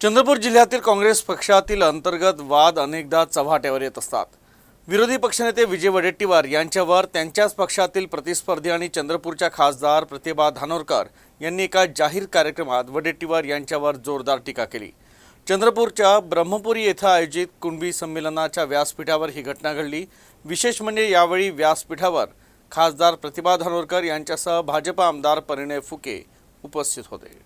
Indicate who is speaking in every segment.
Speaker 1: चंद्रपूर जिल्ह्यातील काँग्रेस पक्षातील अंतर्गत वाद अनेकदा चव्हाट्यावर येत असतात. विरोधी पक्षनेते विजय वडेट्टीवार यांच्यावर त्यांच्याच पक्षातील प्रतिस्पर्धी आणि चंद्रपूरच्या खासदार प्रतिभा धानोरकर यांनी एका जाहीर कार्यक्रमात वडेट्टीवार यांच्यावर जोरदार टीका केली. चंद्रपूरच्या ब्रह्मपुरी येथे आयोजित कुणबी संमेलनाच्या व्यासपीठावर ही घटना घडली. विशेष म्हणजे यावेळी व्यासपीठावर खासदार प्रतिभा धानोरकर यांच्यासह भाजपा आमदार परिणय फुके उपस्थित होते.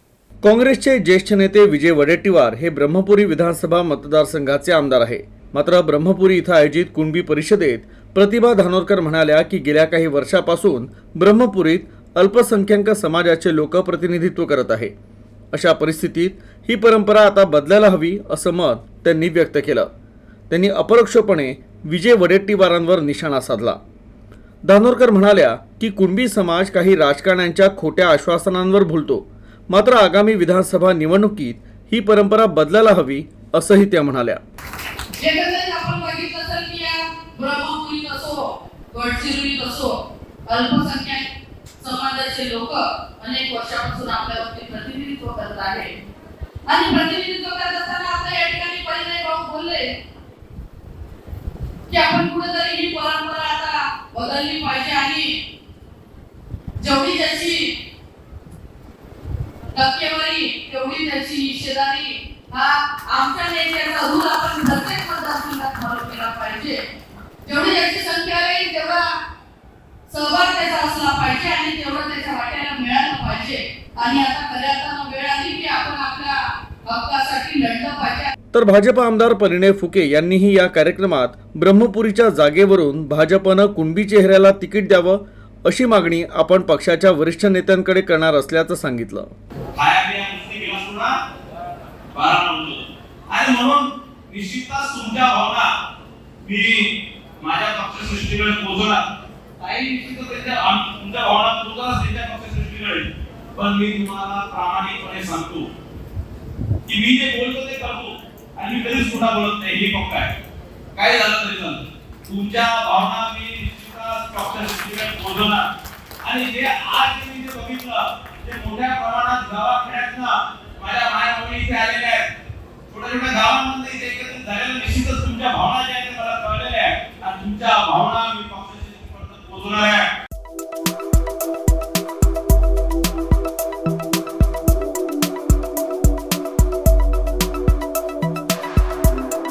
Speaker 1: काँग्रेसचे ज्येष्ठ नेते विजय वडेट्टीवार हे ब्रह्मपुरी विधानसभा मतदारसंघाचे आमदार आहे. मात्र ब्रह्मपुरी इथं आयोजित कुणबी परिषदेत प्रतिभा धानोरकर म्हणाल्या की गेल्या काही वर्षापासून ब्रह्मपुरीत अल्पसंख्याक समाजाचे लोक प्रतिनिधित्व करत आहे. अशा परिस्थितीत ही परंपरा आता बदलायला हवी असं मत त्यांनी व्यक्त केलं. त्यांनी अपरोक्षपणे विजय वडेट्टीवारांवर निशाणा साधला. धानोरकर म्हणाल्या की कुणबी समाज काही राजकारण्यांच्या खोट्या आश्वासनांवर भुलतो. मात्र आगामी विधानसभा निवडणुकीत ही परंपरा बदलायला हवी असंही त्या म्हणाल्या.
Speaker 2: समाजाचे लोक अनेक वर्षापासून प्रतिनिधित्व करत आहे आणि प्रतिनिधित्व करत असताना आपल्या या ठिकाणी भाऊ बोलले की आपण कुठेतरी ही परंपरा आता बदलली पाहिजे आणि जेवढी त्याची टक्केवारी तेवढी त्याची हिस्सेदारी हा आमच्या नेत्याचा रूल आपण प्रत्येक मतदारसंघात फॉलो केला पाहिजे. जेवढी याची संख्या राहील तेवढा सहभाग त्याचा असला पाहिजे आणि तेवढं त्याच्या वाट्याला मिळालं पाहिजे. आणि आता खऱ्या अर्थानं वेळ आली की आपण आपल्या हक्कासाठी लढलं पाहिजे.
Speaker 1: तर भाजप आमदार परिणय फुके यांनीही या कार्यक्रमात ब्रह्मपुरीच्या जागेवरून भाजपनं कुणबी चेहऱ्याला तिकीट द्यावं अशी मागणी आपण पक्षाच्या वरिष्ठ नेत्यांकडे करणार असल्याचं सांगितलं.
Speaker 3: आणि म्हणून निश्चितच तुमच्या भावना मी माझ्या पक्षसृष्टीकडे पोहोचवणार काही निश्चितच त्यांच्या तुमच्या भावना पोहोचवणार त्यांच्या पक्षसृष्टीकडे पण मी तुम्हाला प्रामाणिकपणे सांगतो की मी जे बोलतो ते करतो आणि मी कधीच कुठं बोलत नाही हे पक्का आहे काय झालं तरी चालतं तुमच्या भावना मी आणि जे आज मी जे बघितलं ते मोठ्या प्रमाणात गावाखेड्यातनं माझ्या मायामुळे इथे आलेले आहेत. छोट्या छोट्या गावांमध्ये इथे झालेलं निश्चितच तुमच्या भावना ज्या आहेत मला कळलेल्या आहेत. आणि तुमच्या भावना मी पक्षाशी आहे.